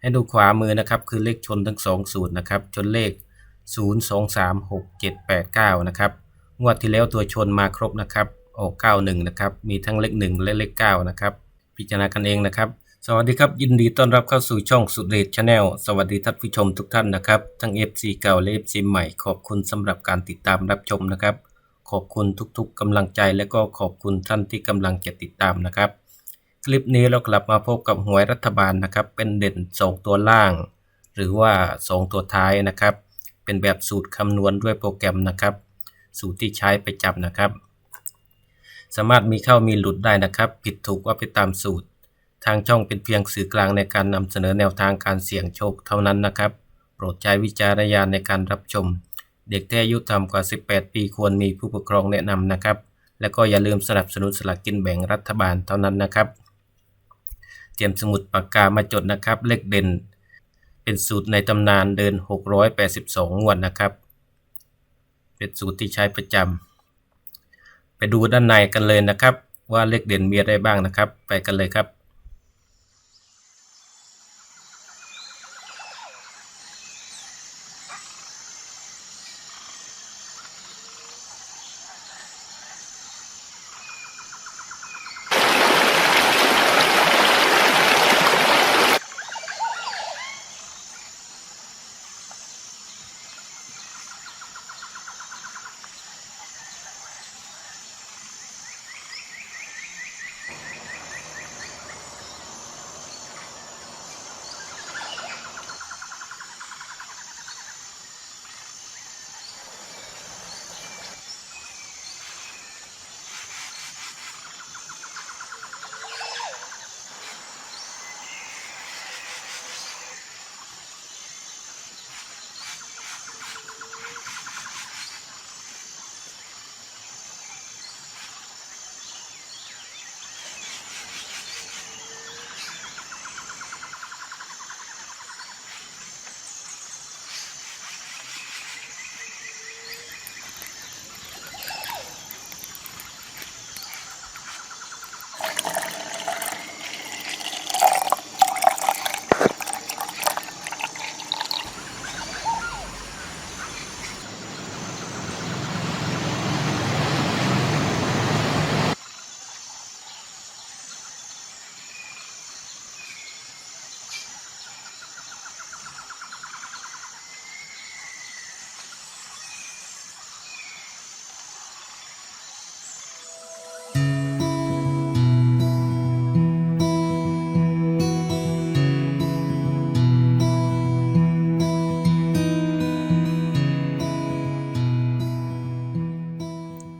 ให้ดูขวามือนะครับ คือเลขชนทั้งสองสูตรนะครับ ชนเลข 0 2 3 6 7 8 9 นะครับ งวดที่แล้วตัวชนมาครบนะครับ ออก 91 นะครับ มีทั้งเลข 1 และเลข 9 นะครับ พิจารณากันเองนะครับ สวัสดีครับ ยินดีต้อนรับเข้าสู่ช่องสุดเดชชาแนลสวัสดีท่านผู้ชมทุกท่านนะครับ ทั้ง FC เก่าและ FC ใหม่ ขอบคุณสำหรับการติดตามรับชมนะครับ ขอบคุณทุกๆกำลังใจและก็ขอบคุณท่านที่กำลังจะติดตามนะครับ คลิปนี้เรากลับมาพบกับหวยรัฐบาลนะครับ เป็นเด่น 2 ตัวล่าง หรือว่า 2 ตัวท้ายนะครับ เป็นแบบสูตรคำนวณด้วยโปรแกรมนะครับ สูตรที่ใช้ไปจับนะครับ สามารถมีเข้ามีหลุดได้นะครับ ผิดถูกว่าไปตามสูตร ทางช่องเป็นเพียงสื่อกลางในการนำเสนอแนวทางการเสี่ยงโชคเท่านั้นนะครับ โปรดใช้วิจารณญาณในการรับชม เด็กที่อายุต่ำกว่า 18 ปีควรมีผู้ปกครองแนะนำนะครับ และก็อย่าลืมสนับสนุนสลากกินแบ่งรัฐบาลเท่านั้นนะครับ เตรียมสมุดปากกามาจดนะครับ เลขเด่น เป็นสูตรในตำนานเดิน 682 งวดนะครับ เป็นสูตรที่ใช้ประจำไปดูด้านในกันเลยนะครับ ว่าเลขเด่นมีอะไรบ้างนะครับ ไปกันเลยครับ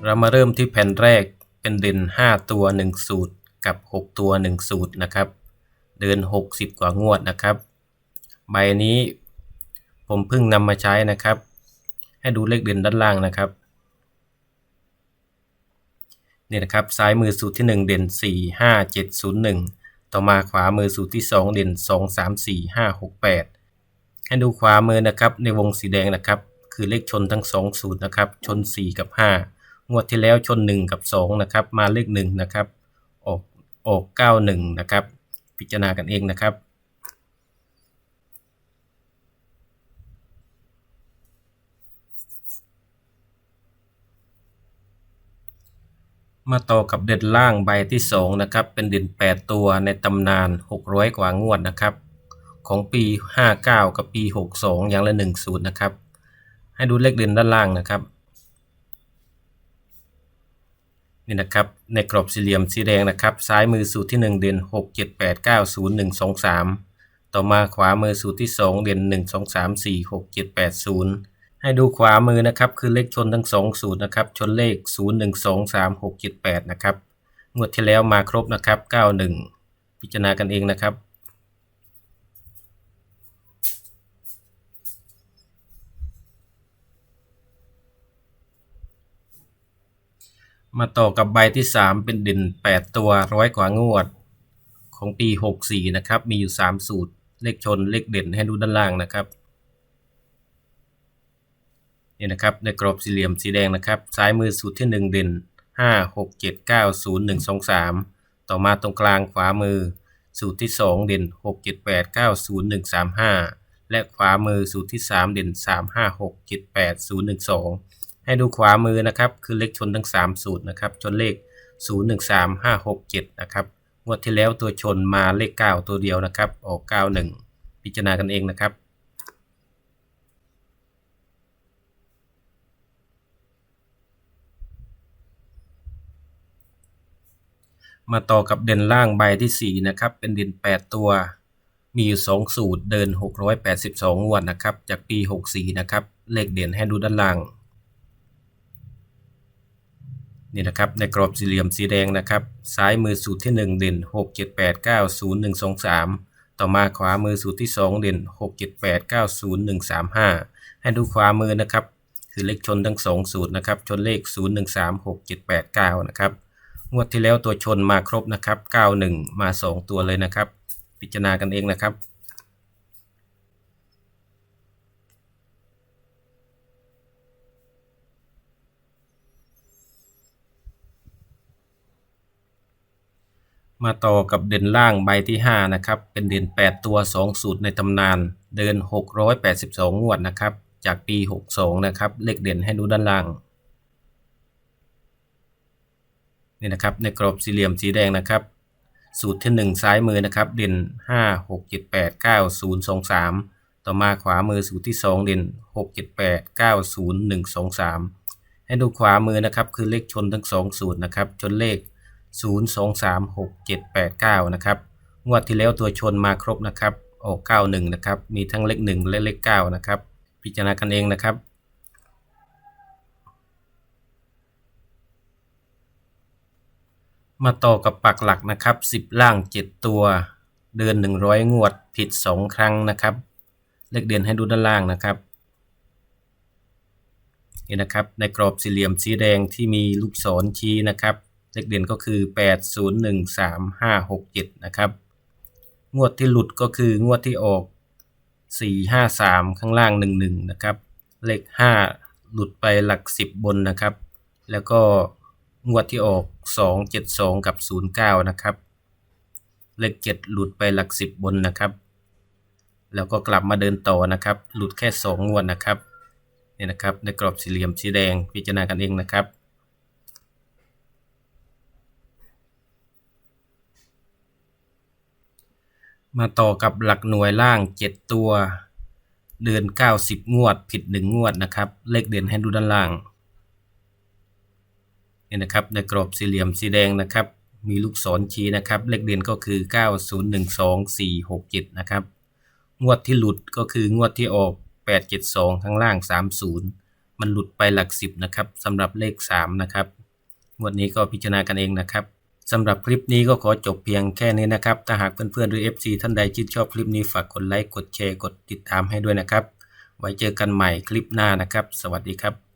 เรามาเริ่มที่แผ่นแรกเป็นเด่น 5 ตัว 1 สูตรกับ 6 ตัว 1 สูตรนะครับ เดิน60 กว่างวดนะครับ ใบนี้ผมเพิ่งนำมาใช้นะครับ ให้ดูเลขเด่นด้านล่างนะครับนี่นะครับซ้ายมือสูตรที่ 1 เด่น 4 5 7 0 1 ต่อมาขวามือสูตรที่ 2 เด่น 2 3 4 5 6 8 ให้ดูขวามือนะครับในวงสีแดงนะครับ คือเลขชนทั้ง 2 สูตรนะครับ ชน 4 กับ 5 งวดที่แล้วชน 1 กับ 2 นะครับ มาเลข1นะครับ ออกออก91 นะครับ พิจารณากันเองนะครับ มาต่อกับเด่นล่างใบที่ 2 นะครับ เป็นเด่น 8 ตัวในตำนาน 600 กว่างวดนะครับ ของปี 59 กับปี 62 อย่างละ1สูตรนะครับ ให้ดูเลขเด่นด้านล่างนะครับ นี่นะครับในกรอบสี่เหลี่ยมสีแดงนะครับ ซ้ายมือสูตรที่ 1 เด่น 6 7 8 9 0 1 2 3 ต่อมาขวามือสูตรที่ 2 เด่น 1 2 3 4 6 7 8 0 ให้ดูขวามือนะครับคือเลขชนทั้ง2สูตรนะครับชนเลข 0 1 2 3 6 7 8 นะครับงวดที่แล้วมาครบนะครับ 91 พิจารณากันเองนะครับ มาต่อกับใบที่ 3 เป็นเด่น 8 ตัวร้อยกว่างวด ของปี 64 นะครับ มีอยู่ 3 สูตร เลขชนเลขเด่นให้ดูด้านล่างนะครับนี่นะครับในกรอบสี่เหลี่ยมสีแดงนะครับซ้ายมือสูตรที่ 1 เด่น 5 6 7 9 0 1 2 3 ต่อมาตรงกลางขวามือ สูตรที่ 2 เด่น 6 7 8 9 0 1 3 5 และขวามือสูตรที่ 3 เด่น 3 5 6 7 8 0 1 2 ให้ดูขวามือนะครับ คือเลขชนทั้ง 3 สูตรนะครับ ชนเลข 0 1 3 5 6 7 นะครับ งวดที่แล้วตัวชนมาเลข 9 ตัวเดียวนะครับ ออก 91 พิจารณากันเองนะครับมาต่อกับเด่นล่างใบที่ 4 นะครับ เป็นเด่น 8 ตัว มีอยู่ 2 สูตรเดิน 682งวดนะครับ จากปี 64 นะครับ เลขเด่นให้ดูด้านล่าง นี่นะครับในกรอบสี่เหลี่ยมสีแดงนะครับ ซ้ายมือสูตรที่ 1 เด่น 6 7 8 9 0 1 2 3 ต่อมาขวามือสูตรที่ 2 เด่น 6 7 8 9 0 1 3 5 ให้ดูขวามือนะครับ คือเลขชนทั้ง 2 สูตรนะครับ ชนเลข 0 1 3 6 7 8 9 นะครับ งวดที่แล้วตัวชนมาครบนะครับ 91 มา 2 ตัวเลยนะครับ พิจารณากันเองนะครับ มาต่อกับเด่นล่างใบที่ 5 นะครับ เป็นเด่น 8 ตัว 2 สูตรในตำนาน เดิน 682 งวดนะครับ จากปี 62 นะครับ เลขเด่นให้ดูด้านล่าง นี่นะครับ ในกรอบสี่เหลี่ยมสีแดงนะครับ สูตรที่ 1 ซ้ายมือนะครับ เด่น 5 6 7 8 9 0 2 3 ต่อมาขวามือสูตรที่ 2 เด่น 6 7 8 9 0 1 2 3 ให้ดูขวามือนะครับ คือเลขชนทั้ง 2 สูตรนะครับ ชนเลข 6 7 8 9นะครับงวดที่แล้วตัวชนมาครบนะครับออก 91 นะครับ มีทั้งเลข 1 และเลข 9 นะครับ พิจารณากันเองนะครับ มาต่อกับปักหลักนะครับ 10 ล่าง 7 ตัว เดิน100 งวด ผิด 2 ครั้งนะครับ เลขเด่นให้ดูด้านล่างนะครับนี่นะครับ ในกรอบสี่เหลี่ยมสีแดงที่มีลูกศรชี้นะครับ เลขเด่นก็คือ 8 0 1 3 5 6 7 นะครับ งวดที่หลุดก็คืองวดที่ออก 4 5 3 ข้างล่าง 1 1 นะครับ เลข 5 หลุดไปหลัก 10 บนนะครับ แล้วก็งวดที่ออก 2 7 2 กับ 0 9 นะครับ เลข 7 หลุดไปหลัก 10 บนนะครับ แล้วก็กลับมาเดินต่อนะครับ หลุดแค่ 2 งวดนะครับนี่นะครับในกรอบสี่เหลี่ยมสีแดงพิจารณากันเองนะครับ มาต่อกับหลักหน่วยล่าง 7 ตัว เดือน 90 งวด ผิด 1 งวดนะครับ เลขเด่นให้ดูด้านล่างนี่นะครับในกรอบสี่เหลี่ยมสีแดงนะครับ มีลูกศรชี้นะครับ เลขเด่นก็คือ 9012467 นะครับ งวดที่หลุดก็คืองวดที่ออก 872 ข้างล่าง 30 มันหลุดไปหลัก 10 นะครับสำหรับเลข 3 นะครับ งวดนี้ก็พิจารณากันเองนะครับ สำหรับคลิปนี้ก็ขอจบเพียงแค่นี้นะครับ ถ้าหากเพื่อนๆหรือ FC ท่านใดชื่นชอบคลิปนี้ฝากกดไลค์ กดแชร์ กดติดตามให้ด้วยนะครับ ไว้เจอกันใหม่คลิปหน้านะครับ สวัสดีครับ